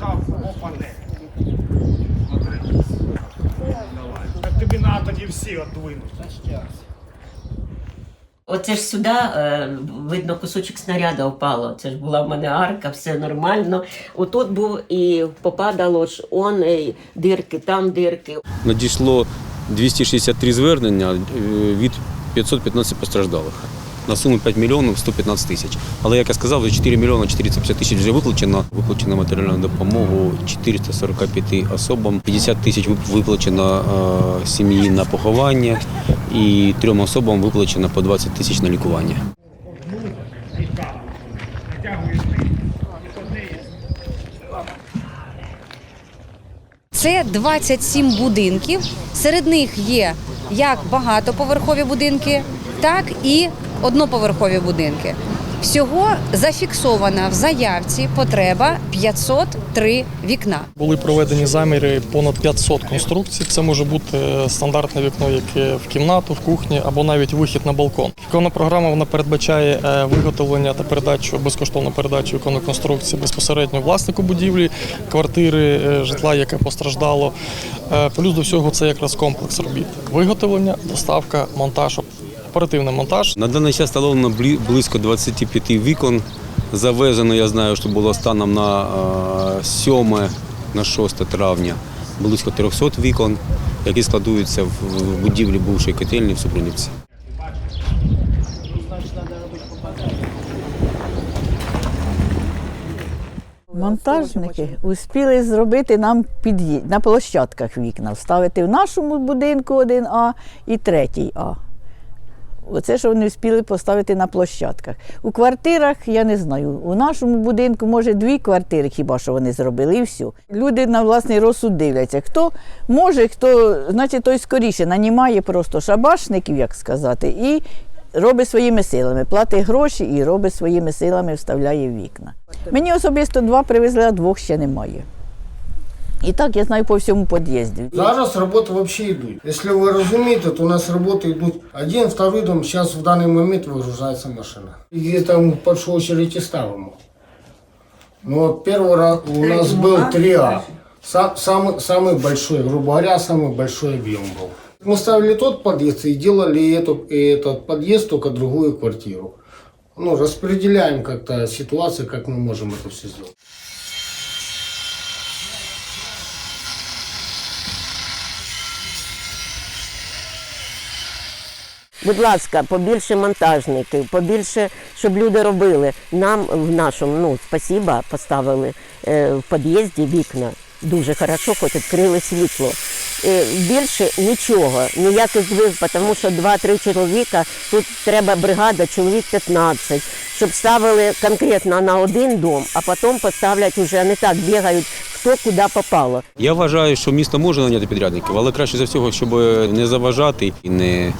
держав опане. Смотри. Давай. Так тобі надо тоді всі отдвинути. Оце ж сюди, е, видно, кусочок снаряда впало. Це ж була в мене арка, все нормально. Отут був і попадало ж он е, дирки, там дирки. надійшло 263 звернення е, від 515 постраждалих на суму 5 мільйонів 115 тисяч. Але як я сказав, вже 4 мільйони 450 тисяч вже виплачено. Виплачено матеріальну допомогу 445 особам, 50 тисяч виплачено е, сім'ї на поховання і трьом особам виплачено по 20 тисяч на лікування. Це 27 будинків. Серед них є як багатоповерхові будинки, так і одноповерхові будинки. Всього зафіксована в заявці потреба 503 вікна. Були проведені заміри понад 500 конструкцій. Це може бути стандартне вікно, яке в кімнату, в кухні або навіть вихід на балкон. Віконна програма вона передбачає е, виготовлення та передачу безкоштовну передачу віконної конструкції безпосередньо власнику будівлі, квартири, е, житла, яке постраждало. Е, Плюс до всього це якраз комплекс робіт: виготовлення, доставка, монтаж, оперативний монтаж. На даний час встановлено близько 25 вікон. Завезено, я знаю, що було станом на е, 7 на 6 травня близько 300 вікон, які складуються в будівлі бувшої котельні в Супрунівці. Монтажники успіли зробити нам під'їзд на площадках вікна, вставити в нашому будинку 1А і третій А. Оце що вони встигли поставити на площадках. У квартирах я не знаю. У нашому будинку, може, дві квартири, хіба що вони зробили, і все. Люди на власний розсуд дивляться. Хто може, хто, значить, той скоріше нанімає просто шабашників, як сказати, і робить своїми силами, платить гроші і робить своїми силами, вставляє вікна. Мені особисто два привезли, а двох ще немає. І так я знаю по всьому під'їзді. Зараз роботи взагалі йдуть. Якщо ви розумієте, то у нас роботи йдуть один, второй дом, зараз в даний момент вигружається машина. І там в першу очередь і ставимо. Ну вот первый раз у нас был 3А. Сам, самый, самый большой, грубо говоря, самый большой объем был. Мы ставили тот подъезд и делали эту, и этот подъезд, только другую квартиру. Ну, распределяем как-то ситуацию, как мы можем это все сделать. Будь ласка, побільше монтажників, побільше, щоб люди робили. Нам в нашому, ну, спасіба, поставили е, в під'їзді вікна. Дуже хорошо, хоч відкрили світло. Е, більше нічого, ніяких здвиг, тому що 2-3 чоловіка, тут треба бригада, чоловік 15, щоб ставили конкретно на один дом, а потім поставлять уже не так, бігають, хто куди попало. Я вважаю, що місто може наняти підрядників, але краще за всього, щоб не заважати і не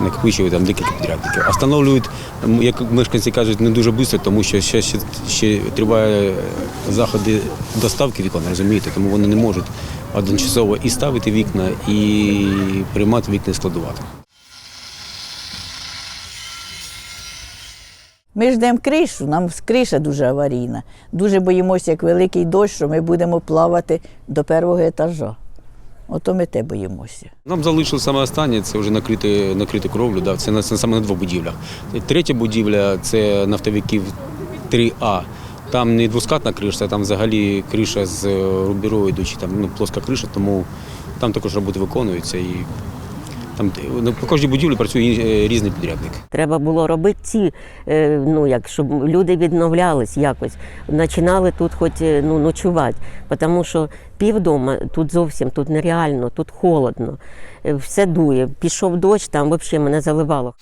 накопичувати там декілька підрядників. А встановлюють, як мешканці кажуть, не дуже швидко, тому що ще, ще, ще триває заходи доставки вікон, розумієте, тому вони не можуть одночасово і ставити вікна, і приймати вікна і складувати. Ми ждемо кришу, нам криша дуже аварійна. Дуже боїмося, як великий дощ, що ми будемо плавати до першого етажа. Ото ми те боїмося. Нам залишилось саме останнє, це вже накрити, накрити кровлю, да, це, на- саме на двох будівлях. Третя будівля це нафтовиків 3А. Там не двоскатна криша, там взагалі криша з е, рубіроїду, чи там ну, плоска криша, тому там також роботи виконуються. І там ну, по кожній будівлі працює е, різний підрядник. Треба було робити ці, е, ну як щоб люди відновлялись якось, починали тут хоч е, ну, ночувати, тому що півдома тут зовсім тут нереально, тут холодно, все дує. Пішов дощ, там взагалі мене заливало.